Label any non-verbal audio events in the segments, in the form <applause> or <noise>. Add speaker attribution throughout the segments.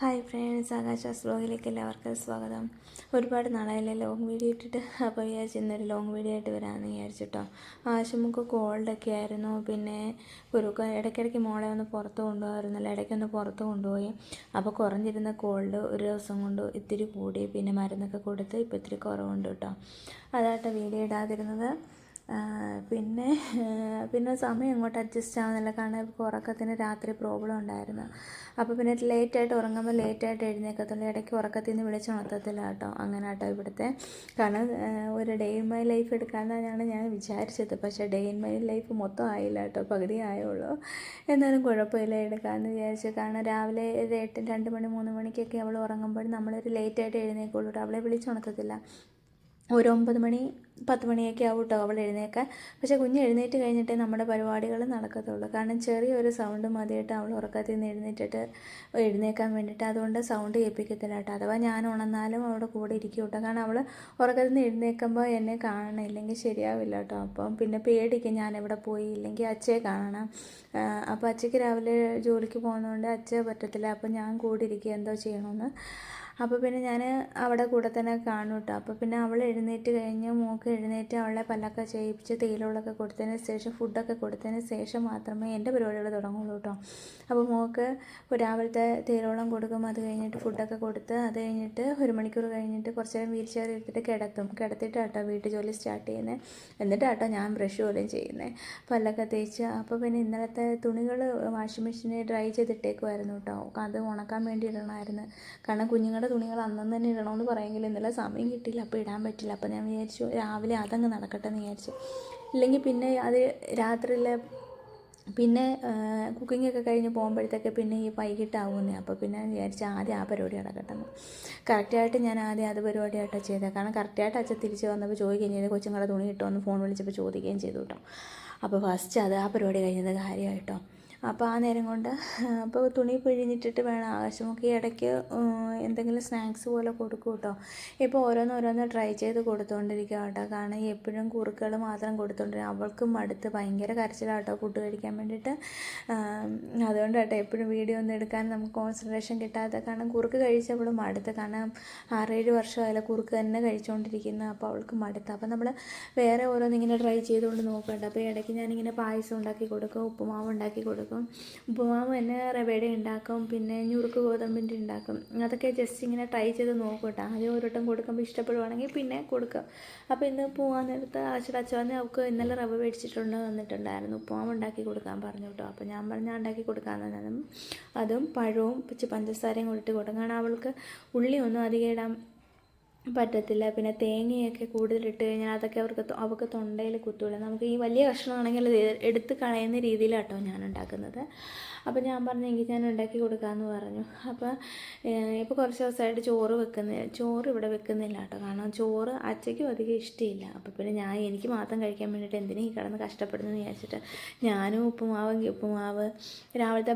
Speaker 1: Hi friends ആകാശാസ് ബ്ലോഗിലേക്ക് എല്ലാവർക്കും സ്വാഗതം. ഒരുപാട് നാളായില്ലേ ലോങ് വീഡിയോ ഇട്ടിട്ട് അപ്പോൾ വിചാരിച്ചു ഇന്നൊരു ലോങ് വീഡിയോ ആയിട്ട് വരാമെന്ന് വിചാരിച്ചിട്ടോ ആശുമുക്ക് കോൾഡൊക്കെ ആയിരുന്നു പിന്നെ കുരുക്ക ഇടയ്ക്കിടയ്ക്ക് മോളെ ഒന്ന് പുറത്ത് കൊണ്ടുപോകാറുന്നല്ലോ ഇടയ്ക്കൊന്ന് പുറത്ത് കൊണ്ടുപോയി. അപ്പോൾ കുറഞ്ഞിരുന്ന കോൾഡ് ഒരു ദിവസം കൊണ്ട് ഇത്തിരി കൂടി പിന്നെ മരുന്നൊക്കെ കൊടുത്ത് ഇപ്പോൾ ഇത്തിരി കുറവുണ്ട് കേട്ടോ അതാട്ടോ വീഡിയോ ഇടാതിരുന്നത്. പിന്നെ പിന്നെ സമയം അങ്ങോട്ട് അഡ്ജസ്റ്റ് ആവുന്നില്ല. കാരണം ഇപ്പോൾ ഉറക്കത്തിന് രാത്രി പ്രോബ്ലം ഉണ്ടായിരുന്നു. അപ്പോൾ പിന്നെ ലേറ്റായിട്ട് ഉറങ്ങുമ്പോൾ ലേറ്റായിട്ട് എഴുന്നേക്കത്തുള്ളൂ. ഇടയ്ക്ക് ഉറക്കത്തിൽ നിന്ന് വിളിച്ചുണർത്തത്തില്ല കേട്ടോ. അങ്ങനെ കേട്ടോ ഇവിടുത്തെ. കാരണം ഒരു ഡേ ഇൻ മൈ ലൈഫ് എടുക്കാമെന്നാണ് ഞാൻ വിചാരിച്ചത്. പക്ഷേ ഡേ ഇൻ മൈ ലൈഫ് മൊത്തം ആയില്ല കേട്ടോ. പകുതി ആയുള്ളൂ. എന്നാലും കുഴപ്പമില്ല എടുക്കാമെന്ന് വിചാരിച്ചു. കാരണം രാവിലെ ഒരു എട്ട് രണ്ട് മണി മൂന്ന് മണിക്കൊക്കെ അവൾ ഉറങ്ങുമ്പോൾ നമ്മളൊരു ലേറ്റായിട്ട് എഴുന്നേക്കുള്ളൂ. അവളെ വിളിച്ചുണർത്തത്തില്ല ഒരു ഒമ്പത് മണി പത്ത് മണിയൊക്കെ ആവും കേട്ടോ അവൾ എഴുന്നേക്കാൻ. പക്ഷേ കുഞ്ഞ് എഴുന്നേറ്റ് കഴിഞ്ഞിട്ടേ നമ്മുടെ പരിപാടികൾ നടക്കത്തുള്ളൂ. കാരണം ചെറിയൊരു സൗണ്ട് മതിയായിട്ട് അവൾ ഉറക്കത്തിൽ നിന്ന് എഴുന്നേറ്റിട്ട് എഴുന്നേക്കാൻ വേണ്ടിയിട്ട് അതുകൊണ്ട് സൗണ്ട് കേൾപ്പിക്കത്തില്ല കേട്ടോ. അഥവാ ഞാൻ ഉണർന്നാലും അവളുടെ കൂടെ ഇരിക്കും കേട്ടോ. കാരണം അവൾ ഉറക്കത്തിൽ നിന്ന് എഴുന്നേൽക്കുമ്പോൾ എന്നെ കാണണം ഇല്ലെങ്കിൽ ശരിയാവില്ല കേട്ടോ. അപ്പം പിന്നെ പേടിക്കും ഞാൻ എവിടെ പോയി? ഇല്ലെങ്കിൽ അച്ഛയെ കാണണം. അപ്പോൾ അച്ഛയ്ക്ക് രാവിലെ ജോലിക്ക് പോകുന്നതുകൊണ്ട് അച്ഛ പറ്റത്തില്ല. അപ്പം ഞാൻ കൂടെ ഇരിക്കുക എന്തോ ചെയ്യണമെന്ന്. അപ്പോൾ പിന്നെ ഞാൻ അവിടെ കൂടെ തന്നെ കാണും കേട്ടോ അപ്പോൾ പിന്നെ അവൾ എഴുന്നേറ്റ് കഴിഞ്ഞ് മോക്ക് എഴുന്നേറ്റ് അവളെ പല്ലൊക്കെ ചെയ്യിപ്പിച്ച് തേയിലകളൊക്കെ കൊടുത്തതിന് ശേഷം ഫുഡൊക്കെ കൊടുത്തതിന് ശേഷം മാത്രമേ എന്റെ പരിപാടികൾ തുടങ്ങുള്ളൂ കേട്ടോ അപ്പോൾ മോക്ക് രാവിലത്തെ തേയിലോളം കൊടുക്കും അത് കഴിഞ്ഞിട്ട് ഫുഡൊക്കെ കൊടുത്ത് അത് കഴിഞ്ഞിട്ട് ഒരു മണിക്കൂർ കഴിഞ്ഞിട്ട് കുറച്ച് നേരം വീൽ ചെയർ എടുത്തിട്ട് കിടത്തും. കിടത്തിയിട്ട് കേട്ടോ വീട്ടു ജോലി സ്റ്റാർട്ട് ചെയ്യുന്നത് എന്നിട്ടാട്ടോ ഞാൻ ബ്രഷ് പോലും ചെയ്യുന്നത് പല്ലൊക്കെ തേച്ച് അപ്പോൾ പിന്നെ ഇന്നലത്തെ തുണികൾ വാഷിംഗ് മെഷീനിൽ ഡ്രൈ ചെയ്തിട്ടേക്കുമായിരുന്നു കേട്ടോ അത് ഉണക്കാൻ വേണ്ടി ഇടണമായിരുന്നു. കാരണം കുഞ്ഞുങ്ങളുടെ തുണികൾ അന്നന്ന് തന്നെ ഇടണമെന്ന് പറയുമെങ്കിൽ ഇന്നലെ സമയം കിട്ടിയില്ല അപ്പോൾ ഇടാൻ പറ്റില്ല അപ്പോൾ ഞാൻ വിചാരിച്ചു രാവിലെ അതങ്ങ് നടക്കട്ടെ എന്ന് വിചാരിച്ചു. ഇല്ലെങ്കിൽ പിന്നെ അത് രാത്രിയിലെ പിന്നെ കുക്കിംഗ് ഒക്കെ കഴിഞ്ഞ് പോകുമ്പോഴത്തേക്ക് പിന്നെ ഈ വൈകിട്ടാവുന്നേ. അപ്പോൾ പിന്നെ വിചാരിച്ചു ആദ്യം ആ പരിപാടി നടക്കട്ടെ എന്ന് കറക്റ്റായിട്ട് ഞാൻ ആദ്യം അത് പരിപാടിയായിട്ടാണ് ചെയ്തത് കാരണം കറക്റ്റായിട്ട് അച്ഛൻ തിരിച്ച് വന്നപ്പോൾ ചോദിക്കുകയും ചെയ്തു കൊച്ചുങ്ങളെ തുണി കിട്ടുമോ? എന്ന് ഫോൺ വിളിച്ചപ്പോൾ ചോദിക്കുകയും ചെയ്തു കേട്ടോ അപ്പോൾ ഫസ്റ്റ് അത് ആ പരിപാടി കഴിഞ്ഞത് കാര്യമായിട്ടോ. അപ്പോൾ ആ നേരം കൊണ്ട് അപ്പോൾ തുണി പിഴിഞ്ഞിട്ടിട്ട് വേണം ആകാശമൊക്കെ ഇടയ്ക്ക് എന്തെങ്കിലും സ്നാക്സ് പോലെ കൊടുക്കും കേട്ടോ ഇപ്പോൾ ഓരോന്ന് ഓരോന്ന് ട്രൈ ചെയ്ത് കൊടുത്തുകൊണ്ടിരിക്കുക കേട്ടോ കാരണം എപ്പോഴും കുറുക്കുകൾ മാത്രം കൊടുത്തുകൊണ്ടിരിക്കുക അവൾക്ക് അടുത്ത് ഭയങ്കര കരച്ചിലാട്ടോ ഫുഡ് കഴിക്കാൻ വേണ്ടിയിട്ട് അതുകൊണ്ട് കേട്ടോ എപ്പോഴും വീഡിയോ ഒന്നും എടുക്കാൻ നമുക്ക് കോൺസെൻട്രേഷൻ കിട്ടാത്ത കാരണം കുറുക്ക് കഴിച്ചപ്പോഴും മടുത്ത്. കാരണം ആറേഴ് വർഷമായാലും കുറുക്ക് തന്നെ കഴിച്ചുകൊണ്ടിരിക്കുന്നത് അപ്പോൾ അവൾക്ക് മടുത്ത്. അപ്പോൾ നമ്മൾ വേറെ ഓരോന്നിങ്ങനെ ട്രൈ ചെയ്തുകൊണ്ട് നോക്കണ്ട. അപ്പോൾ ഇടയ്ക്ക് ഞാനിങ്ങനെ പായസം ഉണ്ടാക്കി കൊടുക്കും ഉപ്പുമാവ് ഉണ്ടാക്കി കൊടുക്കും ഉപ്പുമാവ് തന്നെ റവയുടെ ഉണ്ടാക്കും. പിന്നെ ഞുറുക്ക് ഗോതമ്പിന്റെ ഉണ്ടാക്കും. അതൊക്കെ ജസ്റ്റ് ഇങ്ങനെ ട്രൈ ചെയ്ത് നോക്കും കേട്ടോ ആദ്യം ഒരു വട്ടം കൊടുക്കുമ്പോൾ ഇഷ്ടപ്പെടുവാണെങ്കിൽ പിന്നെ കൊടുക്കാം. അപ്പോൾ ഇന്ന് പോകാൻ നേരത്ത് അച്ഛടച്ചവന്ന് അവൾക്ക് ഇന്നലെ റവ മേടിച്ചിട്ടുണ്ട് വന്നിട്ടുണ്ടായിരുന്നു ഉപ്പുമാവ് ഉണ്ടാക്കി കൊടുക്കാൻ പറഞ്ഞു കേട്ടോ അപ്പോൾ ഞാൻ പറഞ്ഞാൽ ഉണ്ടാക്കി കൊടുക്കാമെന്ന് പറഞ്ഞാലും അതും പഴവും പച്ച പഞ്ചസാരയും കൂടിയിട്ട് കൊടുക്കും കാരണം അവൾക്ക് ഉള്ളി ഒന്നും അധികം ഇടാൻ പറ്റത്തില്ല. പിന്നെ തേങ്ങയൊക്കെ കൂടുതലിട്ട് കഴിഞ്ഞാൽ അതൊക്കെ അവർക്ക് അവർക്ക് തൊണ്ടയിൽ കുത്തൂല. നമുക്ക് ഈ വലിയ കഷ്ണമാണെങ്കിൽ എടുത്ത് കളയുന്ന രീതിയിലാട്ടോ ഞാൻ ഉണ്ടാക്കുന്നത് അപ്പോൾ ഞാൻ പറഞ്ഞു എങ്കിൽ ഞാൻ ഉണ്ടാക്കി കൊടുക്കാമെന്ന് പറഞ്ഞു. അപ്പോൾ ഇപ്പോൾ കുറച്ച് ദിവസമായിട്ട് ചോറ് വെക്കുന്നില്ല ചോറ് ഇവിടെ വെക്കുന്നില്ല കേട്ടോ. കാരണം ചോറ് അച്ഛയ്ക്കും അധികം ഇഷ്ടമില്ല അപ്പോൾ പിന്നെ ഞാൻ എനിക്ക് മാത്രം കഴിക്കാൻ വേണ്ടിയിട്ട് എന്തിനാ ഈ കിടന്ന് കഷ്ടപ്പെടുന്നു വിചാരിച്ചിട്ട് ഞാനും ഉപ്പുമാവെങ്കിൽ ഉപ്പുമാവ് രാവിലത്തെ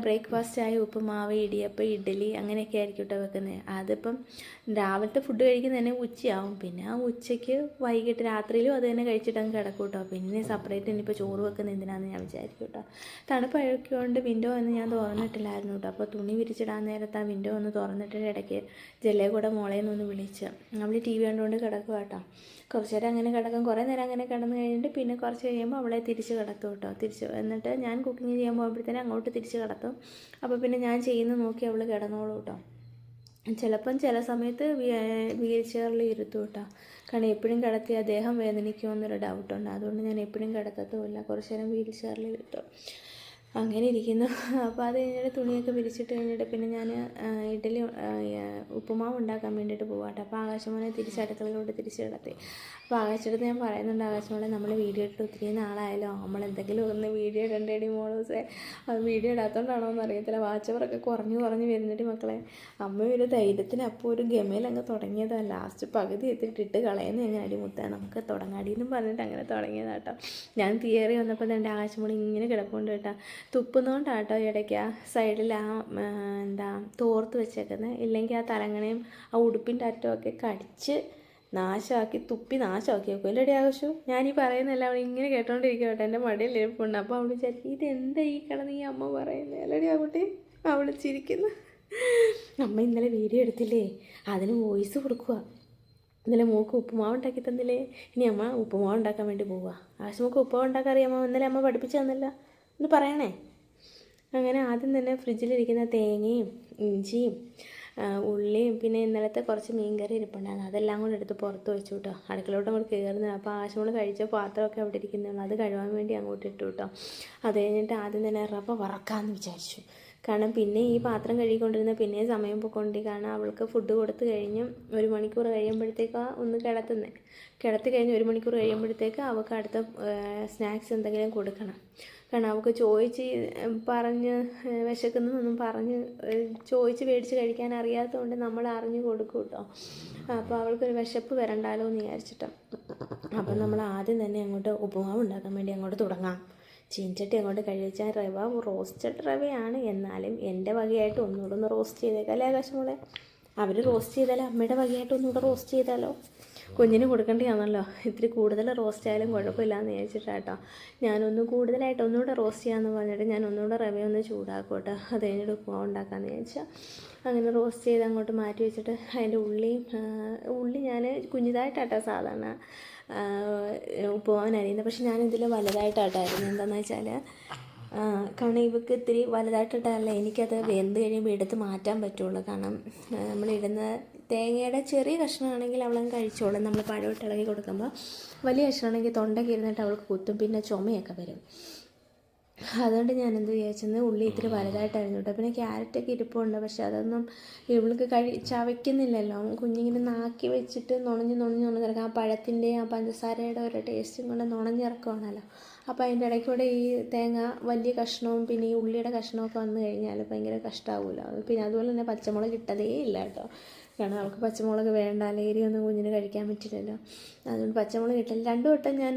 Speaker 1: ആയി ഉപ്പുമാവ് ഇടിയപ്പം ഇഡ്ഡലി അങ്ങനെയൊക്കെ ആയിരിക്കും കേട്ടോ വെക്കുന്നത് അതിപ്പം രാവിലത്തെ ഫുഡ് കഴിക്കുന്നതന്നെ ഉച്ചയാവും. പിന്നെ ആ ഉച്ചയ്ക്ക് വൈകിട്ട് രാത്രിയിലും അത് തന്നെ കഴിച്ചിട്ട് അങ്ങ് കിടക്കും കേട്ടോ. പിന്നെ സെപ്പറേറ്റ് ഇനിയിപ്പോൾ ചോറ് വെക്കുന്നത് എന്തിനാണെന്ന് ഞാൻ വിചാരിക്കും കേട്ടോ. കൊണ്ട് വിൻഡോ ഒന്നും ഞാൻ തുറന്നിട്ടില്ലായിരുന്നു കേട്ടോ അപ്പോൾ തുണി വിരിച്ചിടാൻ നേരത്ത് ആ വിൻഡോ ഒന്ന് തുറന്നിട്ട് ഇടയ്ക്ക് ജല്ലേ കൂടെ മോളെ ഒന്ന് വിളിച്ച്. നമ്മൾ ടി വി കണ്ടുകൊണ്ട് കിടക്കുക കേട്ടോ കുറച്ച് നേരം അങ്ങനെ കിടക്കും. കുറേ നേരം അങ്ങനെ കിടന്ന് കഴിഞ്ഞിട്ട് പിന്നെ കുറച്ച് കഴിയുമ്പോൾ അവളെ തിരിച്ച് കിടത്തും കേട്ടോ തിരിച്ച് എന്നിട്ട് ഞാൻ കുക്കിംഗ് ചെയ്യാൻ പോകുമ്പോഴത്തേനും അങ്ങോട്ട് തിരിച്ച് കിടത്തും. അപ്പോൾ പിന്നെ ഞാൻ ചെയ്യുന്ന നോക്കി അവൾ കിടന്നോളൂ കേട്ടോ ചിലപ്പം ചില സമയത്ത് വീൽ ചെയറിൽ ഇരുത്തും കേട്ടോ കാരണം എപ്പോഴും കിടത്തി അദ്ദേഹം വേദനിക്കുമെന്നൊരു ഡൗട്ടുണ്ട് അതുകൊണ്ട് ഞാൻ എപ്പോഴും കിടത്തത്തുമില്ല കുറച്ച് നേരം വീൽ ചെയറിൽ ഇരുത്തും. അങ്ങനെ ഇരിക്കുന്നു. അപ്പോൾ അത് കഴിഞ്ഞിട്ട് തുണിയൊക്കെ വിരിച്ചിട്ട് കഴിഞ്ഞിട്ട് പിന്നെ ഞാൻ ഇഡലി ഉപ്പുമാവ് ഉണ്ടാക്കാൻ വേണ്ടിയിട്ട് പോവാട്ടെ. അപ്പോൾ ആകാശമോനെ തിരിച്ച് അടുക്കളയിലോട്ട് തിരിച്ച് കിടത്തി. അപ്പോൾ ആകാശടുത്ത് ഞാൻ പറയുന്നുണ്ട് ആകാശമോളെ നമ്മൾ വീഡിയോ ഇട്ട് ഒത്തിരി നാളായാലോ നമ്മൾ എന്തെങ്കിലും ഒന്ന് വീഡിയോ ഇടണ്ടേടി മോളൂസേ. വീഡിയോ ഇടാത്തതുകൊണ്ടാണോ എന്ന് അറിയത്തില്ല വാച്ചവറൊക്കെ കുറഞ്ഞു കുറഞ്ഞ് വരുന്നിട്ട് മക്കളെ. അമ്മ ഒരു ധൈര്യത്തിന് അപ്പോൾ ഒരു ഗമയിലങ്ങ് തുടങ്ങിയതാണ് ലാസ്റ്റ് പകുതി എത്തിയിട്ട് ഇട്ട് കളയുന്ന എങ്ങനെ അടിമുത്താ നമുക്ക് തുടങ്ങാടി എന്നും പറഞ്ഞിട്ട് അങ്ങനെ തുടങ്ങിയതാട്ടോ. ഞാൻ തിയറി വന്നപ്പോൾ എന്റെ ആകാശമോളി ഇങ്ങനെ കിടപ്പുണ്ട് കേട്ടോ. തുപ്പുന്നതുകൊണ്ടാട്ടോ ഇടയ്ക്ക് ആ സൈഡിൽ ആ എന്താ തോർത്ത് വെച്ചേക്കുന്നത് ഇല്ലെങ്കിൽ ആ തലങ്ങണയും ആ ഉടുപ്പിന്റെ ഒക്കെ കടിച്ച് നാശമാക്കി തുപ്പി നാശമാക്കി വെക്കും. അല്ലേ ആവശ്യം ഈ പറയുന്നല്ല അവൾ ഇങ്ങനെ കേട്ടോണ്ടിരിക്കും കേട്ടോ. എന്റെ മടിയിൽ ഇരിപ്പുണ്ട് അപ്പോൾ അവൾ വിചാരിക്കും ഇതെന്താ ഈ കിടന്ന് ഈ അമ്മ പറയുന്നത് അല്ലടി ആ കുട്ടി അവൾ ചിരിക്കുന്നു. അമ്മ ഇന്നലെ വീഡിയോ എടുത്തില്ലേ? അതിന് വോയിസ് കൊടുക്കുക ഇന്നലെ മോക്ക് ഉപ്പുമാവ് ഉണ്ടാക്കി തന്നില്ലേ? ഇനി അമ്മ ഉപ്പുമാവ് ഉണ്ടാക്കാൻ വേണ്ടി പോവുക ആവശ്യമൊക്കെ ഉപ്പുമാവ് ഉണ്ടാക്കാൻ അറിയാമോ? ഇന്നലെ അമ്മ പഠിപ്പിച്ചു തന്നില്ല. ഒന്ന് പറയണേ. അങ്ങനെ ആദ്യം തന്നെ ഫ്രിഡ്ജിലിരിക്കുന്ന തേങ്ങയും ഇഞ്ചിയും ഉള്ളിയും പിന്നെ ഇന്നലത്തെ കുറച്ച് മീൻകറി ഇരിപ്പുണ്ടായിരുന്നു. അതെല്ലാം കൂടെ എടുത്ത് പുറത്ത് വെച്ചു കേട്ടോ. അടുക്കളോട്ട് അങ്ങോട്ട് കയറുന്നത്. അപ്പോൾ ആശമോൾ കഴിച്ച പാത്രമൊക്കെ അവിടെ ഇരിക്കുന്നുള്ളൂ അത് കഴുകാൻ വേണ്ടി അങ്ങോട്ട് ഇട്ടു കേട്ടോ. അത് കഴിഞ്ഞിട്ട് ആദ്യം തന്നെ റവ വറക്കാമെന്ന് വിചാരിച്ചു. കാരണം പിന്നെ ഈ പാത്രം കഴുകിക്കൊണ്ടിരുന്ന പിന്നെ സമയം പോയിക്കൊണ്ട് കാരണം അവൾക്ക് ഫുഡ് കൊടുത്ത് കഴിഞ്ഞ് ഒരു മണിക്കൂർ കഴിയുമ്പോഴത്തേക്കാണ് ഒന്ന് കിടത്തുന്നത് കിടത്തി കഴിഞ്ഞ് ഒരു മണിക്കൂർ കഴിയുമ്പോഴത്തേക്ക് അവൾക്ക് അടുത്ത സ്നാക്സ് എന്തെങ്കിലും കൊടുക്കണം. കാരണം അവൾക്ക് ചോദിച്ച് പറഞ്ഞ് വിശക്കുന്നതൊന്നും പറഞ്ഞ് ചോദിച്ച് മേടിച്ച് കഴിക്കാൻ അറിയാത്തതുകൊണ്ട് നമ്മൾ അറിഞ്ഞു കൊടുക്കും കേട്ടോ അപ്പോൾ അവൾക്കൊരു വിശപ്പ് വരണ്ടാലോ എന്ന് വിചാരിച്ചിട്ട്. അപ്പം നമ്മൾ ആദ്യം തന്നെ അങ്ങോട്ട് ഉപമാവ് ഉണ്ടാക്കാൻ വേണ്ടി അങ്ങോട്ട് തുടങ്ങാം. ചീഞ്ചട്ടി അങ്ങോട്ട് കഴിച്ചാൽ റവ റോസ്റ്റഡ് റവയാണ്. എന്നാലും എന്റെ വകയായിട്ട് ഒന്നുകൂടെ ഒന്ന് റോസ്റ്റ് ചെയ്തേക്കാം. അല്ലേ ആകാശമോളെ? അവർ റോസ്റ്റ് ചെയ്താലോ അമ്മയുടെ വകയായിട്ട് ഒന്നുകൂടെ റോസ്റ്റ് ചെയ്താലോ? കുഞ്ഞിന് കൊടുക്കേണ്ടതാണല്ലോ. ഇത്തിരി കൂടുതൽ റോസ്റ്റ് ആയാലും കുഴപ്പമില്ലാന്ന് വിചാരിച്ചിട്ടാട്ടോ ഞാനൊന്ന് കൂടുതലായിട്ട് ഒന്നുകൂടെ റോസ്റ്റ് ചെയ്യാമെന്ന് പറഞ്ഞിട്ട് ഞാൻ ഒന്നുകൂടെ റവ ഒന്ന് ചൂടാക്കോട്ടെ. കേട്ടോ അത് കഴിഞ്ഞിട്ട് ഉപ്പുമാവ് ഉണ്ടാക്കാമെന്ന് വിചാരിച്ചാൽ അങ്ങനെ റോസ്റ്റ് ചെയ്ത് അങ്ങോട്ട് മാറ്റി വെച്ചിട്ട് അതിന്റെ ഉള്ളിയും ഉള്ളി ഞാൻ കുഞ്ഞിതായിട്ടാട്ടോ സാധാരണ ഉപ്പുവാനറിയുന്നത് പക്ഷെ ഞാനിതിൽ വലുതായിട്ടാട്ടായിരുന്നു എന്താണെന്ന് വെച്ചാൽ കാരണം ഇവക്ക് ഇത്തിരി വലുതായിട്ടിട്ടല്ല എനിക്കത് വെന്ത് കഴിയുമ്പോൾ എടുത്ത് മാറ്റാൻ പറ്റുള്ളൂ. കാരണം നമ്മളിടുന്ന തേങ്ങയുടെ ചെറിയ കഷ്ണമാണെങ്കിൽ അവളങ്ങ് കഴിച്ചോളും. നമ്മൾ പഴവിട്ട് ഇളകി കൊടുക്കുമ്പോൾ വലിയ കഷ്ണമാണെങ്കിൽ തൊണ്ടയ്ക്ക് ഇരുന്നിട്ട് അവൾക്ക് കുത്തും. പിന്നെ ചുമയൊക്കെ വരും. അതുകൊണ്ട് ഞാൻ എന്ത് വിചാരിച്ചെന്ന് ഉള്ളി ഇത്തിരി വലുതായിട്ട് കേട്ടോ പിന്നെ ക്യാരറ്റൊക്കെ ഇരിപ്പുണ്ട്. പക്ഷെ അതൊന്നും ഇവൾക്ക് കഴി ചവയ്ക്കുന്നില്ലല്ലോ. കുഞ്ഞിങ്ങനെ നാക്കി വെച്ചിട്ട് നുണഞ്ഞ് നുണഞ്ഞ് നുണഞ്ഞ് കിടക്കാം. ആ പഴത്തിന്റെ ആ പഞ്ചസാരയുടെ ഒരു ടേസ്റ്റും കൊണ്ട് നുണഞ്ഞിറക്കുവാണല്ലോ. അപ്പോൾ അതിന്റെ ഇടയ്ക്കൂടെ ഈ തേങ്ങ വലിയ കഷ്ണവും പിന്നെ ഈ ഉള്ളിയുടെ കഷ്ണമൊക്കെ വന്നു കഴിഞ്ഞാൽ ഭയങ്കര കഷ്ടമാവുമല്ലോ പിന്നെ അതുപോലെ തന്നെ പച്ചമുളക് കിട്ടതേ ഇല്ല കേട്ടോ. കാരണം അവൾക്ക് പച്ചമുളക് വേണ്ട. അലേരി ഒന്നും കുഞ്ഞിന് കഴിക്കാൻ പറ്റില്ലല്ലോ. അതുകൊണ്ട് പച്ചമുളക് കിട്ടില്ല. രണ്ടു വട്ടം ഞാൻ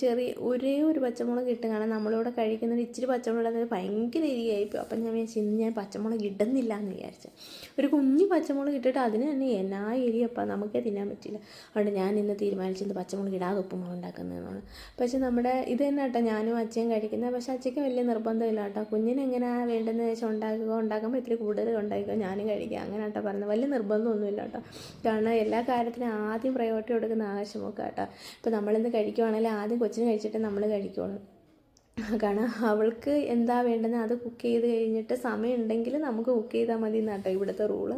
Speaker 1: ചെറിയ ഒരേ ഒരു പച്ചമുളക് കിട്ടും കാരണം നമ്മളിവിടെ കഴിക്കുന്നത് ഇച്ചിരി പച്ചമുളക് ഇടാതെ ഭയങ്കര എരിയായിപ്പോയി അപ്പം ഞാൻ വിചാരിച്ചു ഇന്ന് ഞാൻ പച്ചമുളക് ഇടുന്നില്ല എന്ന് വിചാരിച്ചു. ഒരു കുഞ്ഞു പച്ചമുളക് ഇട്ടിട്ട് അതിന് തന്നെ എന്നാ എരിയപ്പം നമുക്കേ തിന്നാൻ പറ്റില്ല. അതുകൊണ്ട് ഞാൻ ഇന്ന് തീരുമാനിച്ചത് പച്ചമുളക് ഇടാതെ ഉപ്പുമുളക് ഉണ്ടാക്കുന്നതെന്നാണ് പക്ഷേ നമ്മുടെ ഇത് തന്നെ കേട്ടോ ഞാനും അച്ഛയും കഴിക്കുന്നത്. പക്ഷേ അച്ഛയ്ക്ക് വലിയ നിർബന്ധമില്ല കേട്ടോ. കുഞ്ഞിന് എങ്ങനെയാണ് വേണ്ടതെന്ന് വെച്ചാൽ ഉണ്ടാക്കുക ഉണ്ടാക്കുമ്പോൾ ഇത്തിരി കൂടുതൽ ഉണ്ടാക്കുക ഞാനും കഴിക്കുക അങ്ങനെ കേട്ടോ പറയുന്നത് വലിയ നിർബന്ധമൊന്നുമില്ല കേട്ടോ കാരണം എല്ലാ കാര്യത്തിനും ആദ്യം പ്രയോറിറ്റി കൊടുക്കുന്ന ആവശ്യമൊക്കെ കേട്ടോ ഇപ്പോൾ നമ്മളിന്ന് കഴിക്കുവാണെങ്കിൽ ആദ്യം കൊച്ചിന് കഴിച്ചിട്ട് നമ്മൾ കഴിക്കുള്ളൂ. കാരണം അവൾക്ക് എന്താ വേണ്ടതെന്ന് അത് കുക്ക് ചെയ്ത് കഴിഞ്ഞിട്ട് സമയം ഉണ്ടെങ്കിൽ നമുക്ക് കുക്ക് ചെയ്താൽ മതി എന്നാട്ടോ ഇവിടുത്തെ റൂൾ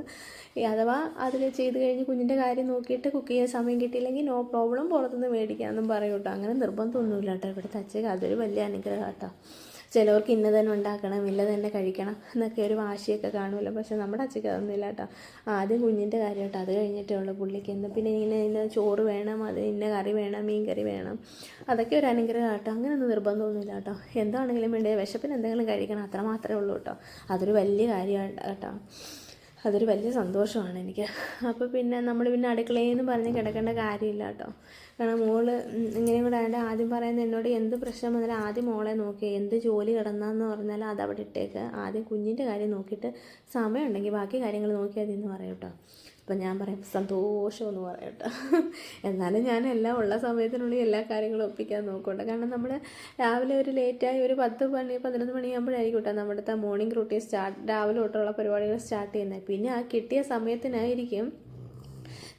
Speaker 1: അഥവാ അതിൽ ചെയ്ത് കഴിഞ്ഞ് കുഞ്ഞിന്റെ കാര്യം നോക്കിയിട്ട് കുക്ക് ചെയ്യാൻ സമയം കിട്ടിയില്ലെങ്കിൽ നോ പ്രോബ്ലം പുറത്തുനിന്ന് മേടിക്കാമെന്നും പറയും കേട്ടോ. അങ്ങനെ നിർബന്ധമൊന്നുമില്ല കേട്ടോ ഇവിടുത്തെ അച്ഛക്ക്. അതൊരു വലിയ അനുഗ്രഹം കേട്ടോ ചിലവർക്ക് ഇന്ന തന്നെ ഉണ്ടാക്കണം ഇല്ല തന്നെ കഴിക്കണം എന്നൊക്കെ ഒരു വാശിയൊക്കെ കാണുമല്ലോ. പക്ഷെ നമ്മുടെ അച്ഛക്ക് അതൊന്നും ഇല്ല കേട്ടോ. ആദ്യം കുഞ്ഞിന്റെ കാര്യം കേട്ടോ. അത് കഴിഞ്ഞിട്ടേ ഉള്ളൂ പുള്ളിക്ക്. എന്ത് പിന്നെ ഇങ്ങനെ ഇന്ന ചോറ് വേണം അത് ഇന്ന കറി വേണം മീൻ കറി വേണം. അതൊക്കെ ഒരു അനുഗ്രഹം കേട്ടോ. അങ്ങനെയൊന്നും നിർബന്ധമൊന്നുമില്ല കേട്ടോ. എന്താണെങ്കിലും വേണ്ടേ വിശപ്പിന് എന്തെങ്കിലും കഴിക്കണം അത്ര മാത്രമേ ഉള്ളൂ കേട്ടോ. അതൊരു വലിയ കാര്യമാണ് കേട്ടോ. അതൊരു വലിയ സന്തോഷമാണ് എനിക്ക്. അപ്പോൾ പിന്നെ നമ്മൾ പിന്നെ അടുക്കളയിൽ നിന്ന് പറഞ്ഞ് കിടക്കേണ്ട കാര്യമില്ല കേട്ടോ. കാരണം മോൾ ഇങ്ങനെ കൂടെ ആയിട്ട് ആദ്യം പറയുന്നത് എന്നോട് എന്ത് പ്രശ്നം വന്നാലും ആദ്യം മോളെ നോക്കി എന്ത് ജോലി കിടന്നാന്ന് പറഞ്ഞാൽ അത് അവിടെ ഇട്ടേക്ക്. ആദ്യം കുഞ്ഞിന്റെ കാര്യം നോക്കിയിട്ട് സമയമുണ്ടെങ്കിൽ ബാക്കി കാര്യങ്ങൾ നോക്കിയാൽ മതി എന്ന് പറയും കേട്ടോ അപ്പം ഞാൻ പറയും സന്തോഷമെന്ന് പറയും കേട്ടോ <laughs> എന്നാലും ഞാൻ എല്ലാം ഉള്ള സമയത്തിനുള്ളിൽ എല്ലാ കാര്യങ്ങളും ഒപ്പിക്കാൻ നോക്കുകയുണ്ട് കാരണം നമ്മൾ രാവിലെ ഒരു ലേറ്റായി ഒരു പത്ത് മണി പതിനൊന്ന് മണിയാകുമ്പോഴായിരിക്കും കേട്ടോ നമ്മുടെ മോർണിംഗ് റൂട്ടീൻ സ്റ്റാർട്ട് രാവിലെ തൊട്ടുള്ള പരിപാടികൾ സ്റ്റാർട്ട് ചെയ്യുന്നത്. പിന്നെ ആ കിട്ടിയ സമയത്തിനായിരിക്കും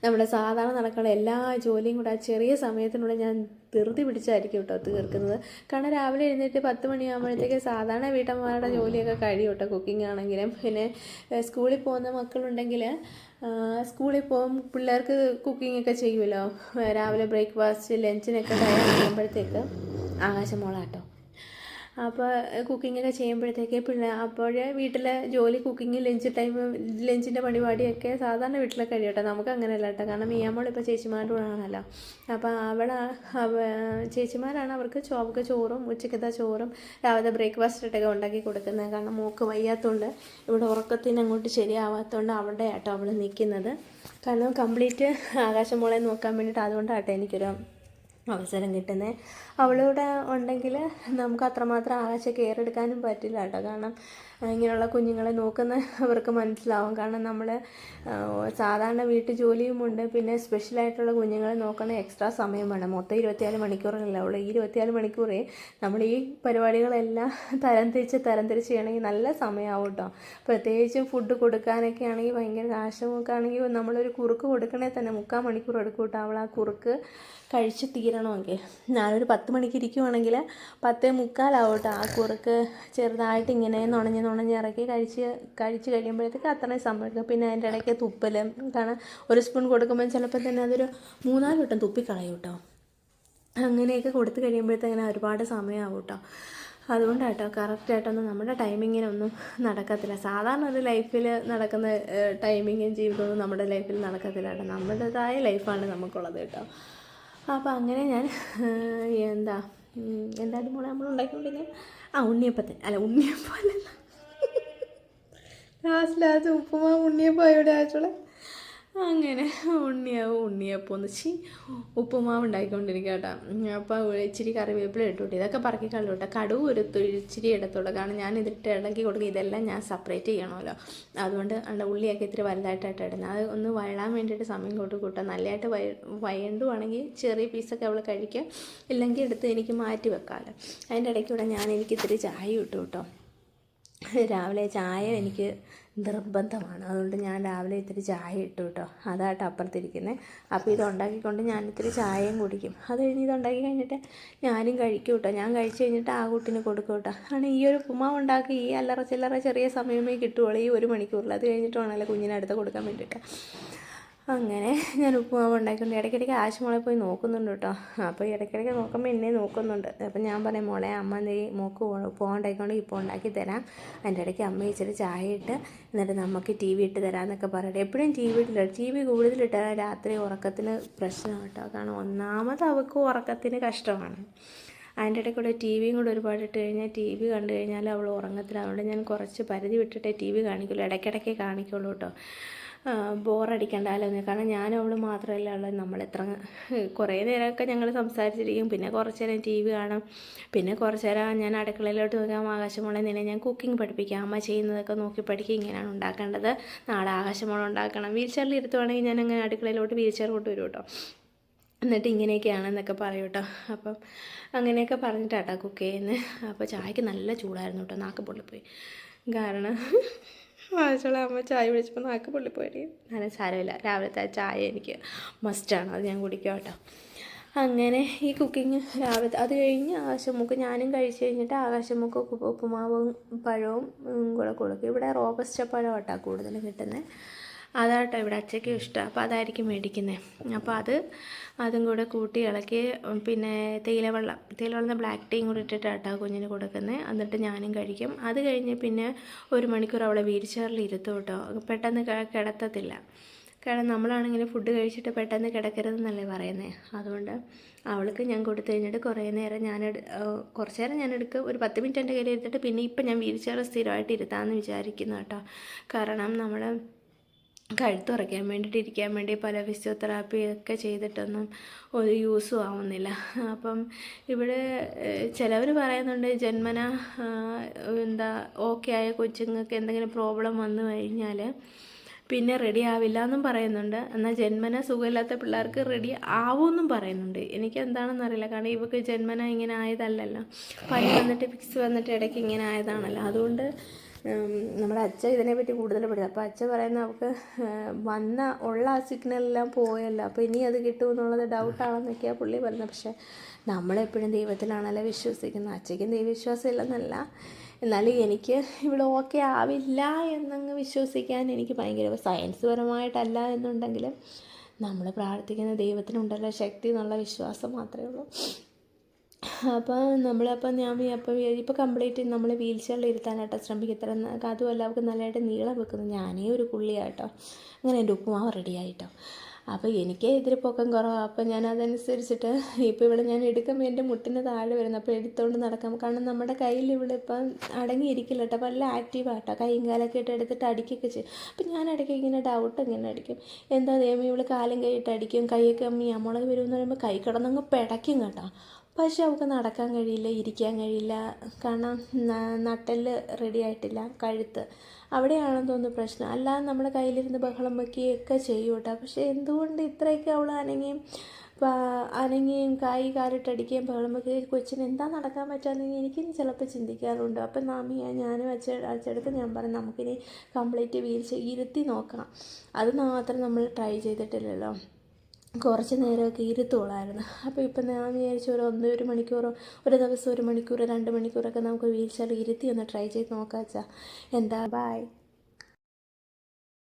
Speaker 1: നമ്മുടെ സാധാരണ നടക്കുന്ന എല്ലാ ജോലിയും കൂടെ ആ ചെറിയ സമയത്തിനുള്ളിൽ ഞാൻ ധൃതി പിടിച്ചായിരിക്കും കേട്ടോ തീർക്കുന്നത്. കാരണം രാവിലെ എഴുന്നേറ്റ് പത്ത് മണിയാകുമ്പോഴത്തേക്ക് സാധാരണ വീട്ടമ്മമാരുടെ ജോലിയൊക്കെ കഴിയും കേട്ടോ കുക്കിംഗ് ആണെങ്കിലും. പിന്നെ സ്കൂളിൽ പോകുന്ന മക്കളുണ്ടെങ്കിൽ സ്കൂളിൽ പോകും പിള്ളേർക്ക് കുക്കിംഗ് ഒക്കെ ചെയ്യുമല്ലോ. രാവിലെ ബ്രേക്ക്ഫാസ്റ്റ് ലഞ്ചിനൊക്കെ തയ്യാറാകുമ്പോഴത്തേക്ക്. ആകാശമോളാട്ടോ അപ്പോൾ കുക്കിങ്ങൊക്കെ ചെയ്യുമ്പോഴത്തേക്ക് പിള്ളേർ അപ്പോൾ വീട്ടിലെ ജോലി കുക്കിങ് ലഞ്ച് ടൈം ലഞ്ചിന്റെ പരിപാടിയൊക്കെ സാധാരണ വീട്ടിലെ കഴിയട്ടെ. നമുക്ക് അങ്ങനെയല്ല കേട്ടോ. കാരണം മിയാമോൾ ഇപ്പോൾ ചേച്ചിമാരുടെ കൂടെ ആണല്ലോ. അപ്പോൾ അവിടെ അവ ചേച്ചിമാരാണ് അവർക്ക് ചോ ചോറും ഉച്ചക്കത്തെ ചോറും രാവിലെ ബ്രേക്ക്ഫാസ്റ്റ് ഇട്ടൊക്കെ ഉണ്ടാക്കി കൊടുക്കുന്നത്. കാരണം മോക്ക് വയ്യാത്തതുകൊണ്ട് ഇവിടെ ഉറക്കത്തിന് അങ്ങോട്ട് ശരിയാവാത്തതുകൊണ്ട് അവിടെ ആട്ടോ അവൾ നിൽക്കുന്നത് കാരണം കംപ്ലീറ്റ് ആകാശമോളെ നോക്കാൻ വേണ്ടിയിട്ട് അതുകൊണ്ടാട്ടോ എനിക്കൊരു അവസരം കിട്ടുന്നത് അവളിവിടെ ഉണ്ടെങ്കിൽ നമുക്ക് അത്രമാത്രം ആകാശ കെയർ എടുക്കാനും പറ്റില്ല കേട്ടോ. കാരണം ഇങ്ങനെയുള്ള കുഞ്ഞുങ്ങളെ നോക്കുന്ന അവർക്ക് മനസ്സിലാവും. കാരണം നമ്മൾ സാധാരണ വീട്ടു ജോലിയുമുണ്ട് പിന്നെ സ്പെഷ്യലായിട്ടുള്ള കുഞ്ഞുങ്ങളെ നോക്കുന്ന എക്സ്ട്രാ സമയം വേണം. മൊത്തം ഇരുപത്തിനാല് മണിക്കൂറല്ല അവൾ ഈ ഇരുപത്തിനാല് മണിക്കൂറേ നമ്മൾ ഈ പരിപാടികളെല്ലാം തരംതിരിച്ച് തരംതിരിച്ച് തരം ചെയ്യണമെങ്കിൽ നല്ല സമയമാവും കേട്ടോ. പ്രത്യേകിച്ചും ഫുഡ് കൊടുക്കാനൊക്കെ ആണെങ്കിൽ ഭയങ്കര കാശമൊക്കെ ആണെങ്കിൽ നമ്മളൊരു കുറുക്ക് കൊടുക്കണേ തന്നെ മുക്കാൽ മണിക്കൂർ എടുക്കും കേട്ടോ. അവൾ ആ കുറുക്ക് കഴിച്ച് തീരണമെങ്കിൽ ഞാനൊരു പത്ത് മണിക്ക് ഇരിക്കുവാണെങ്കിൽ പത്തേ മുക്കാലാവട്ടെ ആ കുറുക്ക് ചെറുതായിട്ട് ഇങ്ങനെ നുണഞ്ഞ് നുണഞ്ഞ് ഇറക്കി കഴിച്ച് കഴിച്ച് കഴിയുമ്പോഴത്തേക്ക് അത്രയും എടുക്കും. പിന്നെ അതിന്റെ ഇടയ്ക്ക് തുപ്പലും കാരണം ഒരു സ്പൂൺ കൊടുക്കുമ്പോൾ ചിലപ്പോൾ തന്നെ അതൊരു മൂന്നാൽ വട്ടം തുപ്പിക്കളയും കേട്ടോ. അങ്ങനെയൊക്കെ കൊടുത്ത് കഴിയുമ്പോഴത്തേക്കിനെ ഒരുപാട് സമയമാവും കേട്ടോ. അതുകൊണ്ടാട്ടോ കറക്റ്റായിട്ടൊന്നും നമ്മുടെ ടൈമിങ്ങിനൊന്നും നടക്കത്തില്ല. സാധാരണ ഒരു ലൈഫിൽ നടക്കുന്ന ടൈമിങ്ങും ജീവിതമൊന്നും നമ്മുടെ ലൈഫിൽ നടക്കത്തില്ല കേട്ടോ. നമ്മുടേതായ ലൈഫാണ് നമുക്കുള്ളത് കേട്ടോ. അപ്പോൾ അങ്ങനെ ഞാൻ എന്താ എന്തായാലും മോളെ നമ്മൾ ഉണ്ടാക്കിക്കൊണ്ടിരുന്നത് ആ ഉണ്ണിയപ്പത്തിന്. അല്ല ഉണ്ണിയപ്പം അല്ലല്ല ലാസ്റ്റ് ലാസ്റ്റ് ഉപ്പുമാവ് ഉണ്ണിയപ്പം എവിടെ ആച്ചോളെ അങ്ങനെ ഉണ്ണിയാവും ഉണ്ണിയപ്പം എന്ന് ചി ഉപ്പുമാവ് ഉണ്ടാക്കിക്കൊണ്ടിരിക്കുക കേട്ടോ അപ്പോൾ ഇച്ചിരി കറിവേപ്പില ഇട്ടുകൊണ്ട് ഇതൊക്കെ പറക്കി കളു കേട്ടോ കടുവ് ഒരു ഇച്ചിരി ഇടത്തുള്ളൂ. കാരണം ഞാൻ ഇതിട്ട് ഇളക്കി കൊടുക്കുക ഇതെല്ലാം ഞാൻ സെപ്പറേറ്റ് ചെയ്യണമല്ലോ. അതുകൊണ്ട് അവിടെ ഉള്ളിയൊക്കെ ഇത്തിരി വലുതായിട്ടായിട്ട് ഇടുന്നത് അത് ഒന്ന് വഴാൻ വേണ്ടിയിട്ട് സമയം കൊണ്ട് കൂട്ടുക നല്ലതായിട്ട് വയ വയണ്ടുവാണെങ്കിൽ ചെറിയ പീസൊക്കെ അവൾ കഴിക്കുക ഇല്ലെങ്കിൽ എടുത്ത് എനിക്ക് മാറ്റി വെക്കാമല്ലോ. അതിന്റെ ഇടയ്ക്കൂടെ ഞാൻ എനിക്ക് ഇത്തിരി ചായ ഇട്ടു കേട്ടോ രാവിലെ ചായ എനിക്ക് നിർബന്ധമാണ്. അതുകൊണ്ട് ഞാൻ രാവിലെ ഇത്തിരി ചായ ഇട്ടു കേട്ടോ അതായിട്ട് അപ്പുറത്തിരിക്കുന്നത് അപ്പോൾ ഇത് ഉണ്ടാക്കിക്കൊണ്ട് ഞാൻ ഇത്തിരി ചായയും കുടിക്കും. അത് കഴിഞ്ഞ് ഇത് ഉണ്ടാക്കി കഴിഞ്ഞിട്ട് ഞാനും കഴിക്കും കേട്ടോ ഞാൻ കഴിച്ച് കഴിഞ്ഞിട്ട് ആ കുട്ടിന് കൊടുക്കും കേട്ടോ ആണ് ഈ ഒരു ഉപ്പുമാവ് ഉണ്ടാക്കി ഈ അല്ലറ ചില്ലറ ചെറിയ സമയമേ കിട്ടുകയുള്ളൂ ഈ ഒരു മണിക്കൂറിൽ. അത് കഴിഞ്ഞിട്ട് വേണമല്ലോ കുഞ്ഞിനടുത്ത് കൊടുക്കാൻ വേണ്ടിയിട്ട്. അങ്ങനെ ഞാൻ ഉപ്പുമാവ് ഉണ്ടാക്കിക്കൊണ്ട് ഇടയ്ക്കിടയ്ക്ക് ആശുമോളെ പോയി നോക്കുന്നുണ്ട് കേട്ടോ. അപ്പോൾ ഇടയ്ക്കിടയ്ക്ക് നോക്കുമ്പോൾ എന്നെ നോക്കുന്നുണ്ട്. അപ്പം ഞാൻ പറയും മോളെ അമ്മ നീ മോക്ക് പോകണ്ടായിക്കൊണ്ട് ഇപ്പോൾ ഉണ്ടാക്കി തരാം. അതിന്റെ ഇടയ്ക്ക് അമ്മ ഇച്ചിരി ചായ ഇട്ട് എന്നിട്ട് നമുക്ക് ടി വി ഇട്ട് തരാമെന്നൊക്കെ പറയട്ടെ. എപ്പോഴും ടി വി ഇട്ടില്ല. ടി വി കൂടുതലിട്ടാൽ രാത്രി ഉറക്കത്തിന് പ്രശ്നം കേട്ടോ. കാരണം ഒന്നാമത് അവൾക്ക് ഉറക്കത്തിന് കഷ്ടമാണ്. അതിന്റെ ഇടയ്ക്ക് കൂടെ ടി വിയും കൂടെ ഒരുപാട് ഇട്ട് കഴിഞ്ഞാൽ ടി വി കണ്ടു കഴിഞ്ഞാൽ അവൾ ഉറങ്ങത്തില്ല. അതുകൊണ്ട് ഞാൻ കുറച്ച് പരിധി വിട്ടിട്ടേ ടി വി കാണിക്കുള്ളൂ. ഇടയ്ക്കിടയ്ക്ക് കാണിക്കുള്ളൂ കേട്ടോ. ബോറടിക്കണ്ടല്ലോ എന്ന് കാരണം ഞാനും മാത്രമല്ല ഉള്ളത് നമ്മളെത്ര കുറേ നേരമൊക്കെ ഞങ്ങൾ സംസാരിച്ചിരിക്കും. പിന്നെ കുറച്ച് നേരം ടി വി കാണാം. പിന്നെ കുറച്ച് നേരം ഞാൻ അടുക്കളയിലോട്ട് നോക്കാം ആകാശമോളെ നിന്നെ ഞാൻ കുക്കിംഗ് പഠിപ്പിക്കാം. അമ്മ ചെയ്യുന്നതൊക്കെ നോക്കി പഠിക്കുക ഇങ്ങനെയാണ് ഉണ്ടാക്കേണ്ടത്. നാളെ ആകാശമോളം ഉണ്ടാക്കണം. വീൽ ചെയറിൽ ഇരുത്തുവാണെങ്കിൽ ഞാൻ അങ്ങനെ അടുക്കളയിലോട്ട് വീൽ ചെയർ കൊണ്ടുവരും കേട്ടോ. എന്നിട്ട് ഇങ്ങനെയൊക്കെയാണെന്നൊക്കെ പറയും കേട്ടോ. അപ്പം അങ്ങനെയൊക്കെ പറഞ്ഞിട്ടാട്ടോ കുക്ക് ചെയ്യുന്നത് അപ്പോൾ ചായക്ക് നല്ല ചൂടായിരുന്നു കേട്ടോ. നാക്ക് പൊള്ളിപ്പോയി. കാരണം ആഴ്ചയുള്ള അമ്മ ചായ വിളിച്ചപ്പോൾ നാക്ക് പൊള്ളിപ്പോയി ഞാൻ സാരമില്ല. രാവിലത്തെ ചായ എനിക്ക് മസ്റ്റാണ് അത് ഞാൻ കുടിക്കാം കേട്ടോ. അങ്ങനെ ഈ കുക്കിങ് രാവിലത്തെ അത് കഴിഞ്ഞ് ആകാശമുക്ക് ഞാനും കഴിച്ച് കഴിഞ്ഞിട്ട് ആകാശമുക്ക് ഉപ്പുമാവും പഴവും കൂടെ കൊടുക്കും. ഇവിടെ റോബസ്റ്റ പഴം കേട്ടോ കൂടുതലും കിട്ടുന്നത് അതാട്ടോ ഇവിടെ അച്ചയ്ക്കും ഇഷ്ടം. അപ്പോൾ അതായിരിക്കും മേടിക്കുന്നത് അപ്പോൾ അത് അതും കൂടെ കൂട്ടി ഇളക്കി പിന്നെ തേയിലവെള്ളം. തേയിലവെള്ളം ബ്ലാക്ക് ടീയും കൂടി ഇട്ടിട്ടാട്ടോ കുഞ്ഞിന് കൊടുക്കുന്നത് എന്നിട്ട് ഞാനും കഴിക്കും. അത് കഴിഞ്ഞ് പിന്നെ ഒരു മണിക്കൂർ അവളെ വീൽ ചെയറിൽ ഇരുത്തും കേട്ടോ. പെട്ടെന്ന് കിടത്തത്തില്ല. കാരണം നമ്മളാണെങ്കിൽ ഫുഡ് കഴിച്ചിട്ട് പെട്ടെന്ന് കിടക്കരുതെന്നല്ലേ പറയുന്നത് അതുകൊണ്ട് അവൾക്ക് ഞാൻ കൊടുത്തു കഴിഞ്ഞിട്ട് കുറേ നേരം ഞാൻ കുറച്ച് നേരം ഞാൻ എടുക്കും ഒരു പത്ത് മിനിറ്റ് എന്റെ കയ്യിൽ ഇരുത്തിട്ട് പിന്നെ ഇപ്പം ഞാൻ വീൽ ചെയർ സ്ഥിരമായിട്ട് ഇരുത്താമെന്ന് വിചാരിക്കുന്നു കേട്ടോ. കാരണം നമ്മൾ കഴുത്തുറയ്ക്കാൻ വേണ്ടിയിട്ട് ഇരിക്കാൻ വേണ്ടി പല ഫിസിയോതെറാപ്പി ഒക്കെ ചെയ്തിട്ടൊന്നും ഒരു യൂസും ആവുന്നില്ല. അപ്പം ഇവിടെ ചിലവർ പറയുന്നുണ്ട് ജന്മന എന്താ ഓക്കെ ആയ കൊച്ചുങ്ങൾക്ക് എന്തെങ്കിലും പ്രോബ്ലം വന്നു കഴിഞ്ഞാൽ പിന്നെ റെഡി ആവില്ല എന്നും പറയുന്നുണ്ട്. എന്നാൽ ജന്മന സുഖമില്ലാത്ത പിള്ളേർക്ക് റെഡി ആവുമെന്നും പറയുന്നുണ്ട്. എനിക്ക് എന്താണെന്ന് അറിയില്ല. കാരണം ഇവക്ക് ജന്മന ഇങ്ങനെ ആയതല്ലല്ലോ. പനി വന്നിട്ട് ഫിക്സ് വന്നിട്ട് ഇടയ്ക്ക് ഇങ്ങനെ ആയതാണല്ലോ. അതുകൊണ്ട് നമ്മുടെ അച്ഛൻ ഇതിനെപ്പറ്റി കൂടുതൽ പഠിക്കും അപ്പോൾ അച്ഛൻ പറയുന്ന നമുക്ക് വന്ന ഉള്ള ആ സിഗ്നലെല്ലാം പോയല്ലോ. അപ്പോൾ ഇനി അത് കിട്ടുമെന്നുള്ളത് ഡൗട്ടാണെന്നൊക്കെയാണ് പുള്ളി പറയുന്നത് പക്ഷേ നമ്മളെപ്പോഴും ദൈവത്തിലാണല്ലോ വിശ്വസിക്കുന്നത്. അച്ഛയ്ക്കും ദൈവവിശ്വാസം ഇല്ലെന്നല്ല എന്നാലും എനിക്ക് ഇവിടെ ഓക്കെ ആവില്ല എന്നങ്ങ് വിശ്വസിക്കാൻ എനിക്ക് ഭയങ്കര സയൻസ് പരമായിട്ടല്ല എന്നുണ്ടെങ്കിലും നമ്മൾ പ്രാർത്ഥിക്കുന്ന ദൈവത്തിനുണ്ടല്ലോ ശക്തി എന്നുള്ള വിശ്വാസം മാത്രമേ ഉള്ളൂ. അപ്പോൾ നമ്മളപ്പോൾ ഞാൻ അപ്പോൾ ഇപ്പം കംപ്ലീറ്റ് നമ്മൾ വീൽ ചെയറിൽ ഇരുത്താനായിട്ട് ശ്രമിക്കത്തില്ല അതുമല്ല അവർക്ക് നല്ലതായിട്ട് നീളം വെക്കുന്നു. ഞാനേ ഒരു പുള്ളിയാട്ടോ. അങ്ങനെ എന്റെ ഉപ്പുമാവ് റെഡിയായിട്ടോ അപ്പോൾ എനിക്ക് ഇതിരി പൊക്കം കുറവാണ് അപ്പോൾ ഞാൻ അതനുസരിച്ചിട്ട് ഇപ്പോൾ ഇവിടെ ഞാൻ എടുക്കുമ്പോൾ എന്റെ മുട്ടിന് താഴെ വരുന്നു. അപ്പോൾ എടുത്തുകൊണ്ട് നടക്കാം. കാരണം നമ്മുടെ കയ്യിൽ ഇവിടെ ഇപ്പം അടങ്ങിയിരിക്കില്ല കേട്ടോ. അപ്പോൾ നല്ല ആക്റ്റീവാട്ടോ കൈയും കാലൊക്കെ ഇട്ട് എടുത്തിട്ട് അടിക്കുകയൊക്കെ ചെയ്യും. അപ്പം ഞാൻ ഇടയ്ക്ക് ഇങ്ങനെ ഡൗട്ട് ഇങ്ങനെ അടിക്കും. എന്താ ദൈവം ഇവിടെ കാലും കൈയിട്ട് അടിക്കും. കൈയൊക്കെ അമ്മി അമ്മളൊക്കെ വരുമെന്ന് പറയുമ്പോൾ കൈ കിടന്നങ്ങ് പിടയ്ക്കും കേട്ടോ. പക്ഷെ അവൾക്ക് നടക്കാൻ കഴിയില്ല ഇരിക്കാൻ കഴിയില്ല. കാരണം നട്ടെല്ല് റെഡി ആയിട്ടില്ല കഴുത്ത്. അവിടെയാണെന്ന് തോന്നുന്നു പ്രശ്നം. അല്ലാതെ നമ്മുടെ കയ്യിലിരുന്ന് ബഹളം വയ്ക്കുകയൊക്കെ ചെയ്യും കേട്ടോ പക്ഷേ എന്തുകൊണ്ട് ഇത്രയൊക്കെ അവൾ അനങ്ങിയും അനങ്ങിയും കായി കാലിട്ടടിക്കുകയും ബഹളം വയ്ക്കുകയും കൊച്ചിന് എന്താ നടക്കാൻ പറ്റാന്നെങ്കിൽ എനിക്കും ചിലപ്പോൾ ചിന്തിക്കാറുണ്ട്. അപ്പം നാമി ഞാനും അച്ഛ അച്ഛടുത്ത് ഞാൻ പറഞ്ഞു നമുക്കിനി കംപ്ലീറ്റ് വീൽ ഇരുത്തി നോക്കാം. അത് മാത്രം നമ്മൾ ട്രൈ ചെയ്തിട്ടില്ലല്ലോ. കുറച്ച് നേരമൊക്കെ ഇരുത്തോളായിരുന്നു അപ്പോൾ ഇപ്പം ഞാൻ വിചാരിച്ചു ഒരു ഒന്ന് ഒരു മണിക്കൂറോ ഒരു ദിവസം ഒരു മണിക്കൂറോ രണ്ട് മണിക്കൂറൊക്കെ നമുക്ക് വീൽ ചെയർ ഇരുത്തി ഒന്ന് ട്രൈ ചെയ്ത് നോക്കാം എന്താ? ബായ്